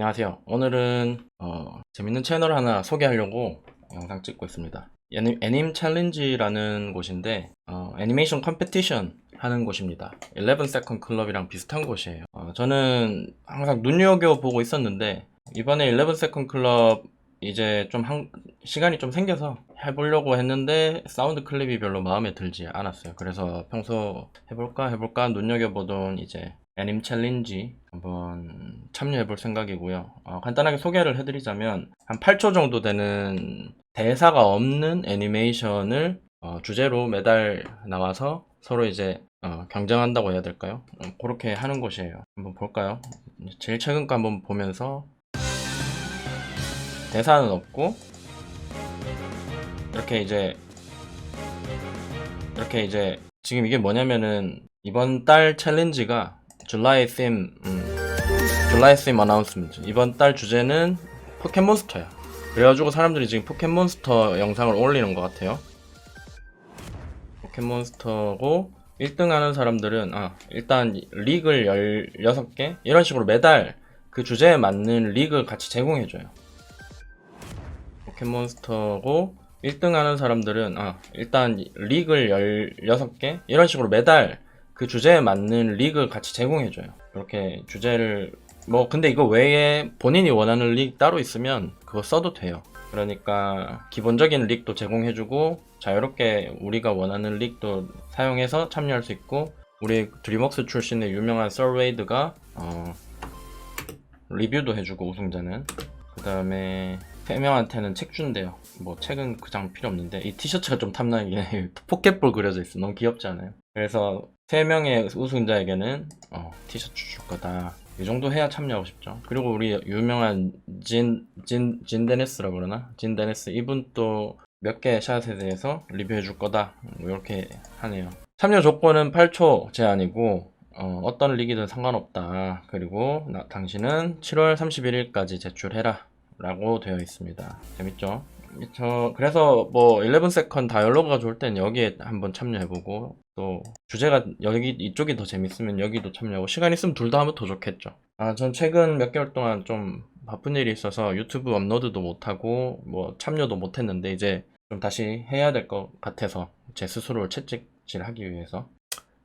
안녕하세요. 오늘은 어, 재밌는 채널 하나 소개하려고 영상 찍고 있습니다. 애니, 애님 챌린지라는 곳인데 어, 애니메이션 컴페티션 하는 곳입니다. 11 세컨 클럽이랑 비슷한 곳이에요. 어, 저는 항상 눈여겨 보고 있었는데 이번에 11 세컨 클럽 이제 좀 한- 시간이 좀 생겨서 해보려고 했는데 사운드 클립이 별로 마음에 들지 않았어요. 그래서 평소 해볼까 해볼까 눈여겨보던 이제 애님 챌린지 한번 참여해 볼 생각이고요. 어, 간단하게 소개를 해드리자면 한 8초 정도 되는 대사가 없는 애니메이션을 어, 주제로 매달 나와서 서로 이제 어, 경쟁한다고 해야 될까요? 어, 그렇게 하는 곳이에요. 한번 볼까요? 제일 최근 거 한번 보면서 대사는 없고 이렇게 이제 이렇게 이제 지금 이게 뭐냐면은 이번 달 챌린지가 줄라이 쌤 음, 줄라이 쌤 어나운스먼트 이번 달 주제는 포켓몬스터야 그래가지고 사람들이 지금 포켓몬스터 영상을 올리는 것 같아요. 포켓몬스터고 1등 하는 사람들은 아 일단 리그를 16개? 이런 식으로 매달 그 주제에 맞는 리그 같이 제공해줘요. 포켓몬스터고 1등 하는 사람들은 아 일단 리그를 16개? 이런 식으로 매달 그 주제에 맞는 리그 같이 제공해줘요. 이렇게 주제를 뭐 근데 이거 외에 본인이 원하는 릭 따로 있으면 그거 써도 돼요. 그러니까 기본적인 릭도 제공해주고 자유롭게 우리가 원하는 릭도 사용해서 참여할 수 있고 우리 드림웍스 출신의 유명한 썰웨이드가 어, 리뷰도 해주고 우승자는. 그 다음에 3명한테는 책 준대요. 뭐 책은 그장 필요 없는데 이 티셔츠가 좀 탐나긴 해 포켓볼 그려져 있어. 너무 귀엽지 않아요? 그래서 3명의 우승자에게는 어, 티셔츠 줄 거다 이 정도 해야 참여하고 싶죠 그리고 우리 유명한 진, 진, 진 데니스라 그러나? 진 데니스 이분 또 몇 개 샷에 대해서 리뷰해 줄 거다 이렇게 하네요 참여 조건은 8초 제한이고 어, 떤 리기든 상관없다 그리고 나- 당신은 7월 31일까지 제출해라 라고 되어 있습니다. 재밌죠? 저 그래서 뭐 11 세컨 다이얼로그가 좋을 땐 여기에 한번 참여해보고 또 주제가 여기 이쪽이 더 재밌으면 여기도 참여하고 시간 있으면 둘 다 하면 더 좋겠죠. 아 전 최근 몇 개월 동안 좀 바쁜 일이 있어서 유튜브 업로드도 못하고 뭐 참여도 못했는데 이제 좀 다시 해야 될 것 같아서 제 스스로를 채찍질하기 위해서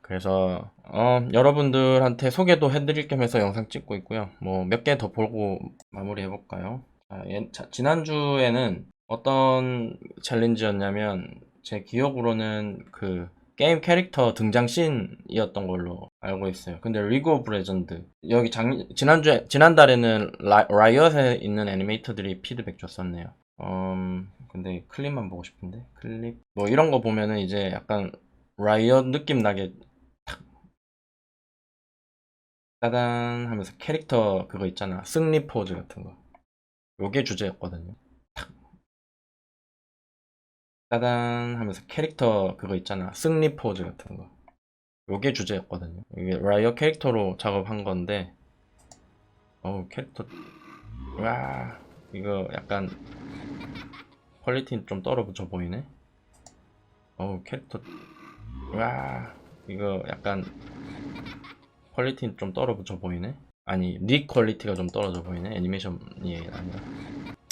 그래서 어, 여러분들한테 소개도 해드릴 겸 해서 영상 찍고 있고요. 뭐 몇 개 더 보고 마무리 해볼까요? 아, 예, 자, 지난주에는 어떤 챌린지였냐면 제 기억으로는 그 게임 캐릭터 등장 씬이었던 걸로 알고 있어요. 근데 리그 오브 레전드 여기 작 지난주에 지난달에는 라, 라이엇에 있는 애니메이터들이 피드백 줬었네요. 음, 근데 클립만 보고 싶은데? 클립? 뭐 이런 거 보면은 이제 약간 라이엇 느낌 나게 탁. 따단 하면서 캐릭터 그거 있잖아. 승리 포즈 같은 거. 요게 주제였거든요. 탁 따단 하면서 캐릭터 그거 있잖아. 승리 포즈 같은 거. 요게 주제였거든요. 이게 라이엇 캐릭터로 작업한 건데 어우 캐릭터 와 이거 약간 퀄리티 좀 떨어져 보이네? 어우 캐릭터 와 이거 약간 퀄리티 좀 떨어져 보이네? 아니 닉 퀄리티가 좀 떨어져 보이네? 애니메이션이 아니라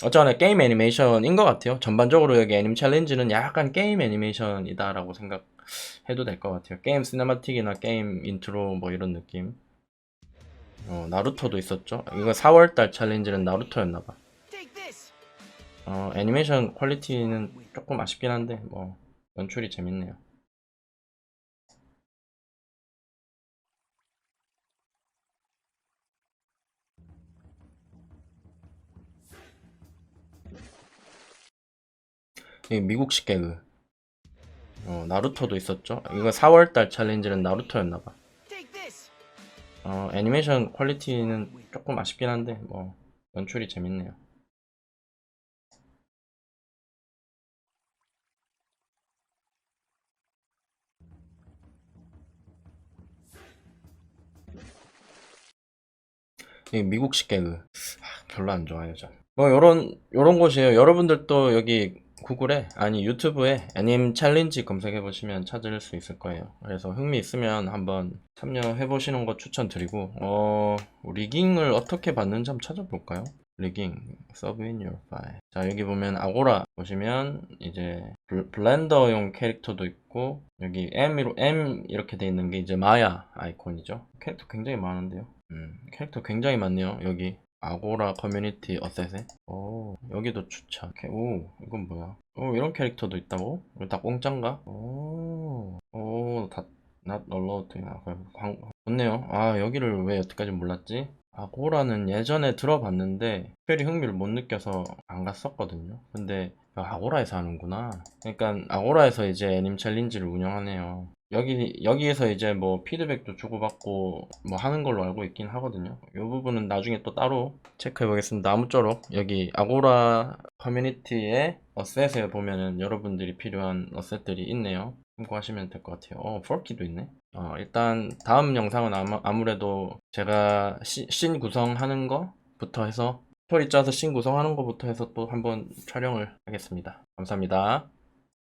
어쩌나 게임 애니메이션인 것 같아요. 전반적으로 여기 애님 챌린지는 약간 게임 애니메이션이다 라고 생각해도 될 것 같아요. 게임 시네마틱이나 게임 인트로 뭐 이런 느낌. 어, 나루토도 있었죠? 이거 4월달 챌린지는 나루토였나봐. 어, 애니메이션 퀄리티는 조금 아쉽긴 한데 뭐 연출이 재밌네요 이 미국식 개그. 어, 나루토도 있었죠. 이거 4월달 챌린지는 나루토였나봐. 어, 애니메이션 퀄리티는 조금 아쉽긴 한데, 뭐, 연출이 재밌네요. 이 미국식 개그. 아, 별로 안 좋아요, 전. 뭐, 요런, 요런 곳이에요. 여러분들도 여기 구글에 아니 유튜브에 애님 챌린지 검색해 보시면 찾을 수 있을 거예요. 그래서 흥미 있으면 한번 참여해 보시는 거 추천드리고 어 리깅을 어떻게 받는지 한번 찾아볼까요? 리깅 서브 인 your. 자 여기 보면 아고라 보시면 이제 블- 블렌더용 캐릭터도 있고 여기 M으로 M 이렇게 돼 있는 게 이제 마야 아이콘이죠. 캐릭터 굉장히 많은데요. 음 캐릭터 굉장히 많네요. 여기 아고라 커뮤니티 어셋에 오 여기도 추천 오케이, 오 이건 뭐야? 오 이런 캐릭터도 있다고? 이거 다 공짜인가? 오오다 not allowed. 아, 광 좋네요. 아 여기를 왜 여태까지 몰랐지? 아고라는 예전에 들어봤는데 특별히 흥미를 못 느껴서 안 갔었거든요. 근데 아고라에서 하는구나. 그러니까 아고라에서 이제 애님 챌린지를 운영하네요 여기 여기에서 이제 뭐 피드백도 주고받고 뭐 하는 걸로 알고 있긴 하거든요. 이 부분은 나중에 또 따로 체크해 보겠습니다. 아무쪼록 여기 아고라 커뮤니티의 어셋에 보면은 여러분들이 필요한 어셋들이 있네요. 참고하시면 될 것 같아요. 어, 폴키도 있네. 어, 일단 다음 영상은 아마, 아무래도 제가 시- 신 구성하는 거부터 해서 스토리 짜서 신 구성하는 거부터 해서 또 한번 촬영을 하겠습니다. 감사합니다.